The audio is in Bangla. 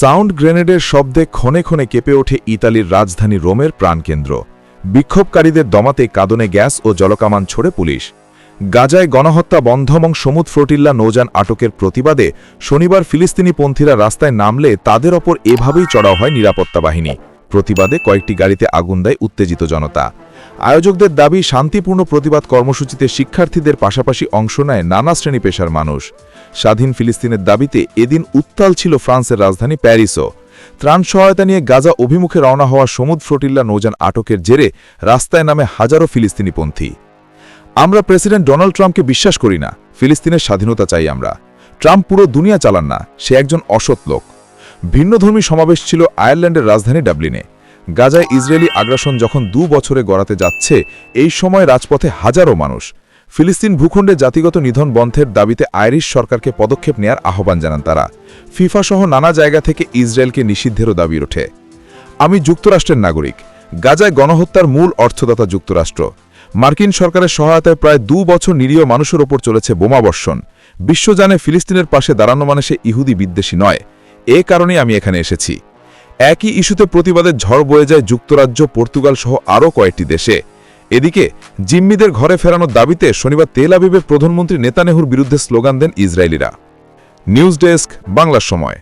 সাউন্ড গ্রেনেডের শব্দে ক্ষণে ক্ষণে কেঁপে ওঠে ইতালির রাজধানী রোমের প্রাণকেন্দ্র। বিক্ষোভকারীদের দমাতে কাঁদনে গ্যাস ও জলকামান ছড়ে পুলিশ। গাজায় গণহত্যা বন্ধ এবং সমুদ ফ্লোটিল্লা নৌযান আটকের প্রতিবাদে শনিবার ফিলিস্তিনি পন্থীরা রাস্তায় নামলে তাদের ওপর এভাবেই চড়াও হয় নিরাপত্তা বাহিনী। প্রতিবাদে কয়েকটি গাড়িতে আগুন দেয় উত্তেজিত জনতা। আয়োজকদের দাবি, শান্তিপূর্ণ প্রতিবাদ কর্মসূচিতে শিক্ষার্থীদের পাশাপাশি অংশ নেয় নানা শ্রেণি পেশার মানুষ। স্বাধীন ফিলিস্তিনের দাবিতে এদিন উত্তাল ছিল ফ্রান্সের রাজধানী প্যারিসও। ত্রাণ সহায়তা নিয়ে গাজা অভিমুখে রওনা হওয়া সমুদ ফ্লোটিল্লা নৌযান আটকের জেরে রাস্তায় নামে হাজারো ফিলিস্তিনিপন্থী। আমরা প্রেসিডেন্ট ডোনাল্ড ট্রাম্পকে বিশ্বাস করি না, ফিলিস্তিনের স্বাধীনতা চাই আমরা। ট্রাম্প পুরো দুনিয়া চালান না, সে একজন অসৎ লোক। ভিন্নধর্মী সমাবেশ ছিল আয়ারল্যান্ডের রাজধানী ডাবলিনে। গাজায় ইসরায়েলি আগ্রাসন যখন দু বছরে গড়াতে যাচ্ছে, এই সময় রাজপথে হাজারো মানুষ। ফিলিস্তিন ভূখণ্ডে জাতিগত নিধন বন্ধের দাবিতে আইরিশ সরকারকে পদক্ষেপ নেয়ার আহ্বান জানান তারা। ফিফা সহ নানা জায়গা থেকে ইসরায়েলকে নিষিদ্ধেরও দাবি ওঠে। আমি যুক্তরাষ্ট্রের নাগরিক। গাজায় গণহত্যার মূল অর্থদাতা যুক্তরাষ্ট্র। মার্কিন সরকারের সহায়তায় প্রায় দু বছর নিরীহ মানুষের ওপর চলেছে বোমাবর্ষণ বিশ্ব জানে ফিলিস্তিনের পাশে দাঁড়ানো মানে সে ইহুদি বিদ্বেষী নয়। এ কারণেই আমি এখানে এসেছি। একই ইস্যুতে প্রতিবাদের ঝড় বয়ে যায় যুক্তরাজ্য, পর্তুগাল সহ আরও কয়েকটি দেশে। এদিকে, জিম্মিদের ঘরে ফেরানোর দাবিতে শনিবার তেল আবিবে প্রধানমন্ত্রী নেতানেহুর বিরুদ্ধে স্লোগান দেন ইসরায়েলিরা। News desk Bangla Somoy.